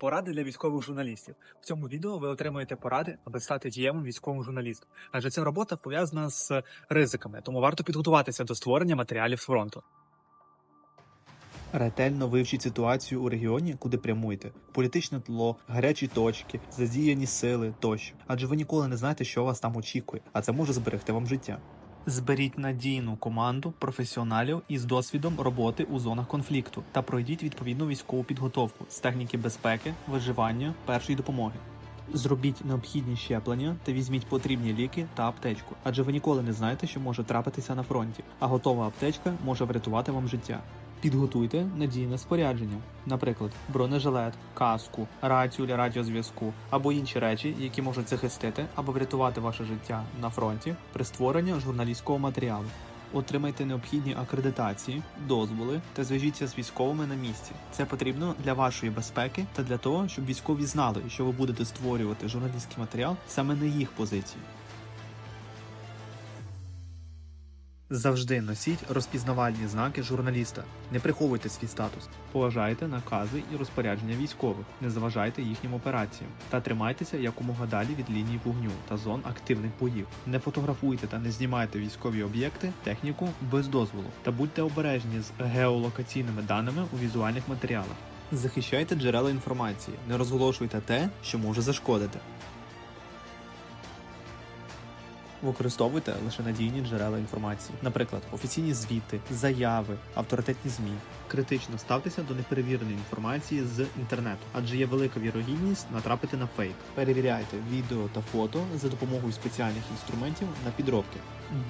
Поради для військових журналістів. В цьому відео ви отримаєте поради, аби стати дієвим військовим журналістом. Адже ця робота пов'язана з ризиками, тому варто підготуватися до створення матеріалів фронту. Ретельно вивчіть ситуацію у регіоні, куди прямуєте, політичне тло, гарячі точки, задіяні сили тощо. Адже ви ніколи не знаєте, що вас там очікує, а це може зберегти вам життя. Зберіть надійну команду професіоналів із досвідом роботи у зонах конфлікту та пройдіть відповідну військову підготовку з техніки безпеки, виживання, першої допомоги. Зробіть необхідні щеплення та візьміть потрібні ліки та аптечку, адже ви ніколи не знаєте, що може трапитися на фронті, а готова аптечка може врятувати вам життя. Підготуйте надійне спорядження, наприклад, бронежилет, каску, рацію для радіозв'язку або інші речі, які можуть захистити або врятувати ваше життя на фронті при створенні журналістського матеріалу. Отримайте необхідні акредитації, дозволи та зв'яжіться з військовими на місці. Це потрібно для вашої безпеки та для того, щоб військові знали, що ви будете створювати журналістський матеріал саме на їх позиції. Завжди носіть розпізнавальні знаки журналіста. Не приховуйте свій статус. Поважайте накази і розпорядження військових, не заважайте їхнім операціям та тримайтеся якомога далі від лінії вогню та зон активних боїв. Не фотографуйте та не знімайте військові об'єкти, техніку без дозволу та будьте обережні з геолокаційними даними у візуальних матеріалах. Захищайте джерела інформації, не розголошуйте те, що може зашкодити. Використовуйте лише надійні джерела інформації, наприклад, офіційні звіти, заяви, авторитетні змі. Критично ставтеся до неперевіреної інформації з інтернету, адже є велика вірогідність натрапити на фейк. Перевіряйте відео та фото за допомогою спеціальних інструментів на підробки.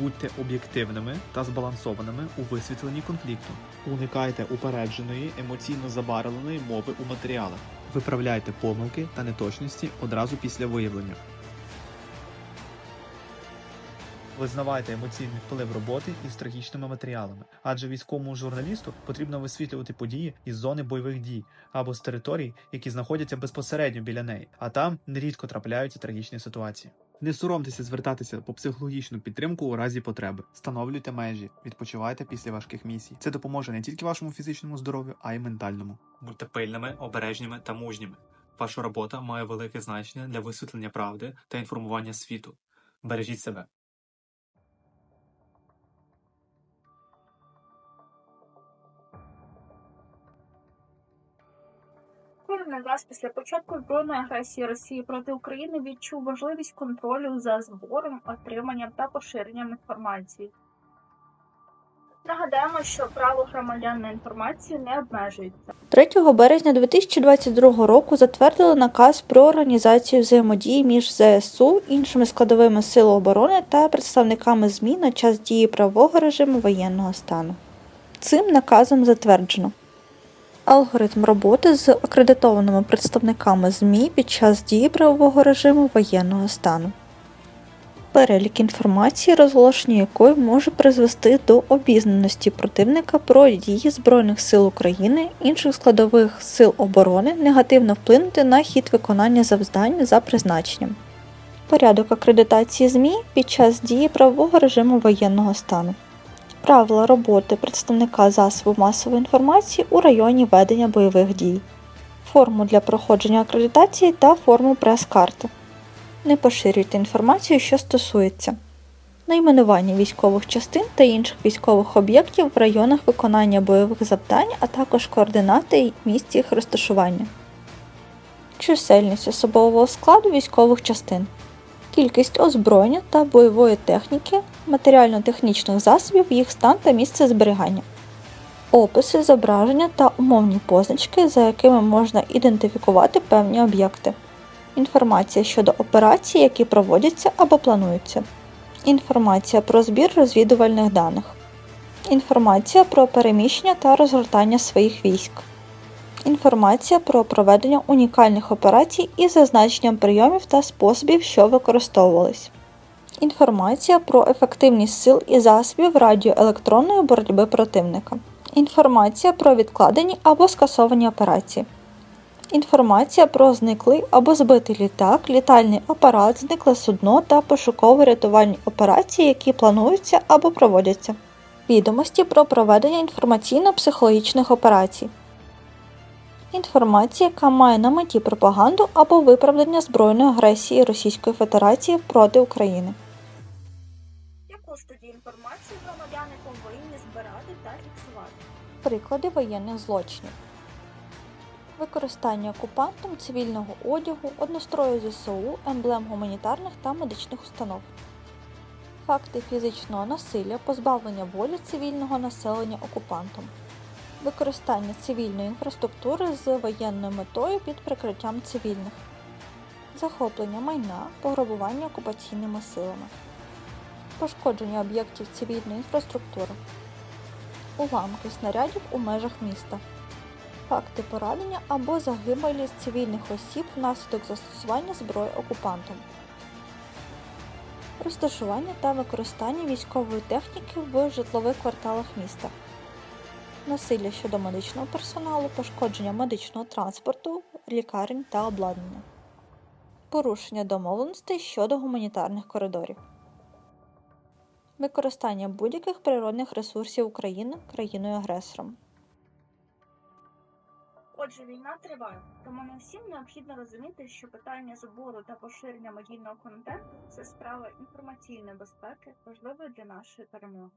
Будьте об'єктивними та збалансованими у висвітленні конфлікту. Уникайте упередженої, емоційно забарвленої мови у матеріалах. Виправляйте помилки та неточності одразу після виявлення. Визнавайте емоційний вплив роботи із трагічними матеріалами, адже військовому журналісту потрібно висвітлювати події із зони бойових дій або з територій, які знаходяться безпосередньо біля неї, а там нерідко трапляються трагічні ситуації. Не соромтеся звертатися по психологічну підтримку у разі потреби. Встановлюйте межі, відпочивайте після важких місій. Це допоможе не тільки вашому фізичному здоров'ю, а й ментальному. Будьте пильними, обережними та мужніми. Ваша робота має велике значення для висвітлення правди та інформування світу. Бережіть себе. Кожен раз після початку збройної агресії Росії проти України відчув важливість контролю за збором, отриманням та поширенням інформації. Нагадаємо, що право громадян на інформацію не обмежується. 3 березня 2022 року затвердили наказ про організацію взаємодії між ЗСУ, іншими складовими сил оборони та представниками ЗМІ на час дії правового режиму воєнного стану. Цим наказом затверджено алгоритм роботи з акредитованими представниками ЗМІ під час дії правового режиму воєнного стану. Перелік інформації, розголошення якої може призвести до обізнаності противника про дії Збройних сил України, інших складових сил оборони, негативно вплинути на хід виконання завдань за призначенням. Порядок акредитації ЗМІ під час дії правового режиму воєнного стану. Правила роботи представника засобу масової інформації у районі ведення бойових дій. Форму для проходження акредитації та форму прес-карти. Не поширюйте інформацію, що стосується найменування військових частин та інших військових об'єктів в районах виконання бойових завдань, а також координати і місць їх розташування, чисельність особового складу військових частин, кількість озброєння та бойової техніки, матеріально-технічних засобів, їх стан та місце зберігання. Описи, зображення та умовні позначки, за якими можна ідентифікувати певні об'єкти. Інформація щодо операцій, які проводяться або плануються, інформація про збір розвідувальних даних, інформація про переміщення та розгортання своїх військ, інформація про проведення унікальних операцій із зазначенням прийомів та способів, що використовувались. Інформація про ефективність сил і засобів радіоелектронної боротьби противника. Інформація про відкладені або скасовані операції. Інформація про зниклий або збитий літак, літальний апарат, зникле судно та пошуково-рятувальні операції, які плануються або проводяться. Відомості про проведення інформаційно-психологічних операцій. Інформація, яка має на меті пропаганду або виправдання збройної агресії Російської Федерації проти України. Яку ж тоді інформацію громадяни повинні збирати та фіксувати? Приклади воєнних злочинів. Використання окупантом цивільного одягу, однострою ЗСУ, емблем гуманітарних та медичних установ. Факти фізичного насилля, позбавлення волі цивільного населення окупантом. Використання цивільної інфраструктури з воєнною метою під прикриттям цивільних. Захоплення майна, пограбування окупаційними силами. Пошкодження об'єктів цивільної інфраструктури уламки снарядів у межах міста, факти поранення або загибелі цивільних осіб внаслідок застосування зброї окупантом, розташування та використання військової техніки в житлових кварталах міста, насилля щодо медичного персоналу, пошкодження медичного транспорту, лікарень та обладнання, порушення домовленостей щодо гуманітарних коридорів. Використання будь-яких природних ресурсів України країною-агресором. Отже, війна триває, тому не всім необхідно розуміти, що питання збору та поширення медійного контенту це справа інформаційної безпеки, важливої для нашої перемоги.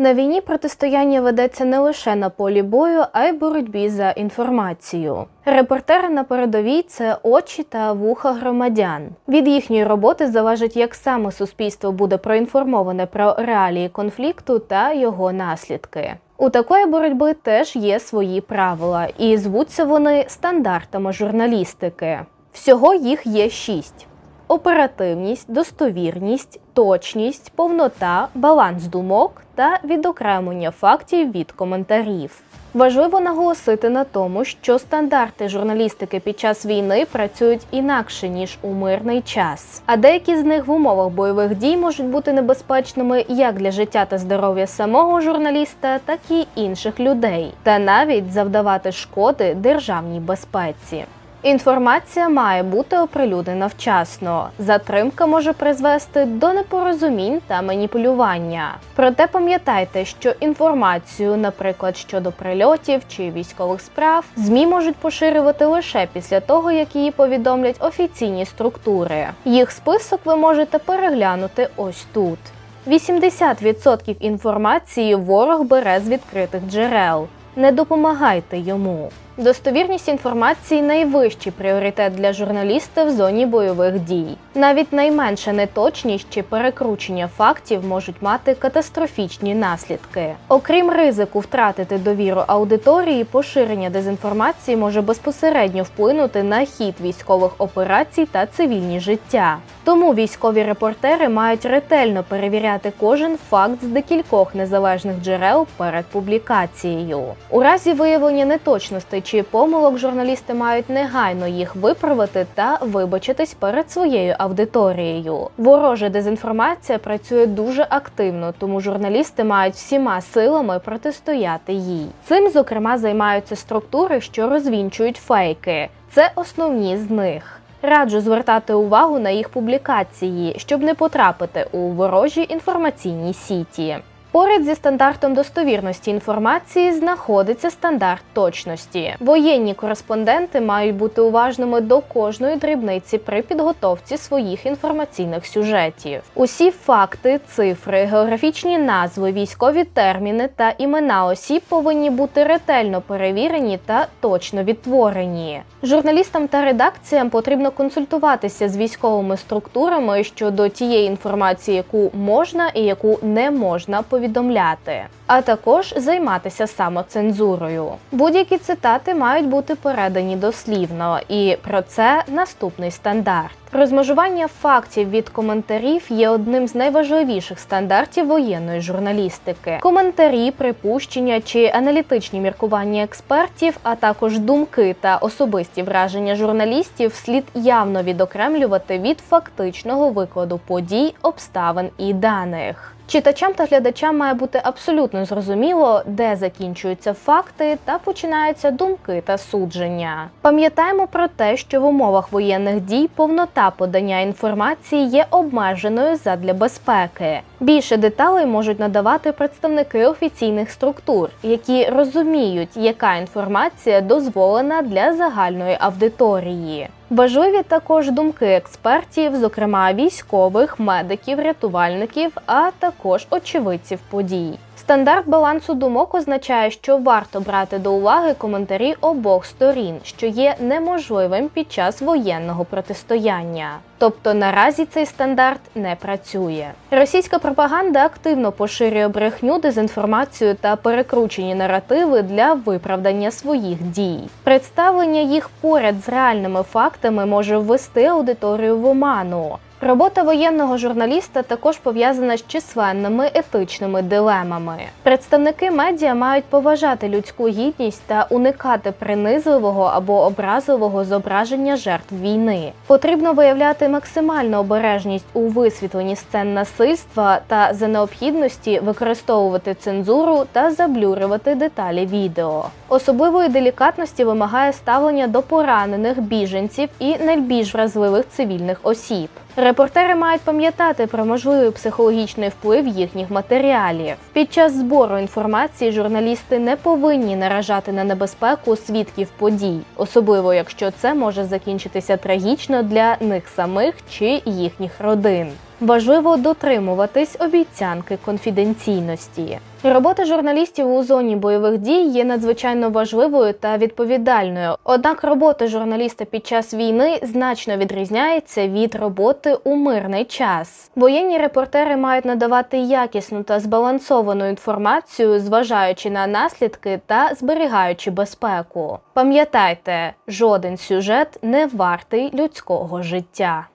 На війні протистояння ведеться не лише на полі бою, а й боротьбі за інформацію. Репортери на передовій це очі та вуха громадян. Від їхньої роботи залежить, як саме суспільство буде проінформоване про реалії конфлікту та його наслідки. У такої боротьби теж є свої правила, і звуться вони стандартами журналістики. Всього їх є шість: оперативність, достовірність, точність, повнота, баланс думок та відокремлення фактів від коментарів. Важливо наголосити на тому, що стандарти журналістики під час війни працюють інакше ніж у мирний час, а деякі з них в умовах бойових дій можуть бути небезпечними як для життя та здоров'я самого журналіста, так і інших людей, та навіть завдавати шкоди державній безпеці. Інформація має бути оприлюднена вчасно. Затримка може призвести до непорозумінь та маніпулювання. Проте пам'ятайте, що інформацію, наприклад, щодо прильотів чи військових справ, змі можуть поширювати лише після того, як її повідомлять офіційні структури. Їх список ви можете переглянути ось тут. 80% інформації ворог бере з відкритих джерел. Не допомагайте йому. Достовірність інформації найвищий пріоритет для журналіста в зоні бойових дій. Навіть найменша неточність чи перекручення фактів можуть мати катастрофічні наслідки. Окрім ризику втратити довіру аудиторії, поширення дезінформації може безпосередньо вплинути на хід військових операцій та цивільні життя. Тому військові репортери мають ретельно перевіряти кожен факт з декількох незалежних джерел перед публікацією. У разі виявлення неточностей чи помилок журналісти мають негайно їх виправити та вибачитись перед своєю аудиторією. Ворожа дезінформація працює дуже активно, тому журналісти мають всіма силами протистояти їй. Цим, зокрема, займаються структури, що розвінчують фейки. Це основні з них. Раджу звертати увагу на їх публікації, щоб не потрапити у ворожі інформаційні сіті. Поряд зі стандартом достовірності інформації знаходиться стандарт точності. Воєнні кореспонденти мають бути уважними до кожної дрібниці при підготовці своїх інформаційних сюжетів. Усі факти, цифри, географічні назви, військові терміни та імена осіб повинні бути ретельно перевірені та точно відтворені. Журналістам та редакціям потрібно консультуватися з військовими структурами щодо тієї інформації, яку можна і яку не можна повідомляти, а також займатися самоцензурою. Будь-які цитати мають бути передані дослівно, і про це наступний стандарт. Розмежування фактів від коментарів є одним з найважливіших стандартів воєнної журналістики. Коментарі, припущення чи аналітичні міркування експертів, а також думки та особисті враження журналістів слід явно відокремлювати від фактичного викладу подій, обставин і даних. Читачам та глядачам має бути абсолютно зрозуміло, де закінчуються факти та починаються думки та судження. Пам'ятаємо про те, що в умовах воєнних дій повнота подання інформації є обмеженою задля безпеки. Більше деталей можуть надавати представники офіційних структур, які розуміють, яка інформація дозволена для загальної аудиторії. Важливі також думки експертів, зокрема військових, медиків, рятувальників, а також очевидців подій. Стандарт балансу думок означає, що варто брати до уваги коментарі обох сторін, що є неможливим під час воєнного протистояння. Тобто наразі цей стандарт не працює. Російська пропаганда активно поширює брехню, дезінформацію та перекручені наративи для виправдання своїх дій. Представлення їх поряд з реальними фактами може ввести аудиторію в оману. Робота воєнного журналіста також пов'язана з численними етичними дилемами. Представники медіа мають поважати людську гідність та уникати принизливого або образливого зображення жертв війни. Потрібно виявляти максимальну обережність у висвітленні сцен насильства та за необхідності використовувати цензуру та заблюрювати деталі відео. Особливої делікатності вимагає ставлення до поранених біженців і найбільш вразливих цивільних осіб. Репортери мають пам'ятати про можливий психологічний вплив їхніх матеріалів. Під час збору інформації журналісти не повинні наражати на небезпеку свідків подій, особливо якщо це може закінчитися трагічно для них самих чи їхніх родин. Важливо дотримуватись обіцянки конфіденційності. Робота журналістів у зоні бойових дій є надзвичайно важливою та відповідальною. Однак робота журналіста під час війни значно відрізняється від роботи у мирний час. Воєнні репортери мають надавати якісну та збалансовану інформацію, зважаючи на наслідки та зберігаючи безпеку. Пам'ятайте, жоден сюжет не вартий людського життя.